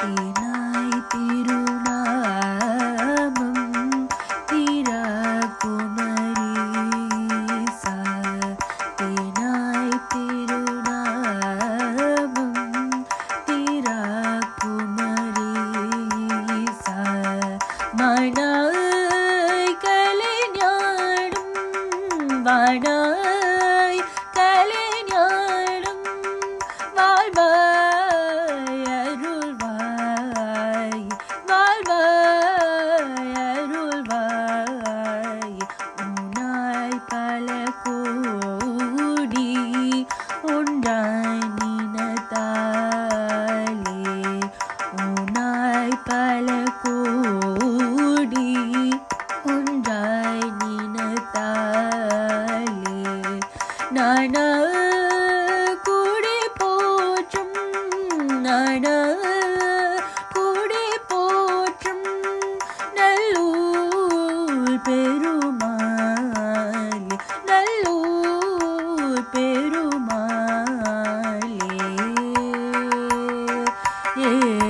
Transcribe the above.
ഭക്തനായി തിരുനാമം തിരക്കുമരി സനായി തിരുനാമം തിരക്കുമരി സ മണ കലഞ്ഞാടും വണ புறணினத்தாலே உனாய் பல கூடி ஒன்றாய் நினத்தாலே நானா yeah.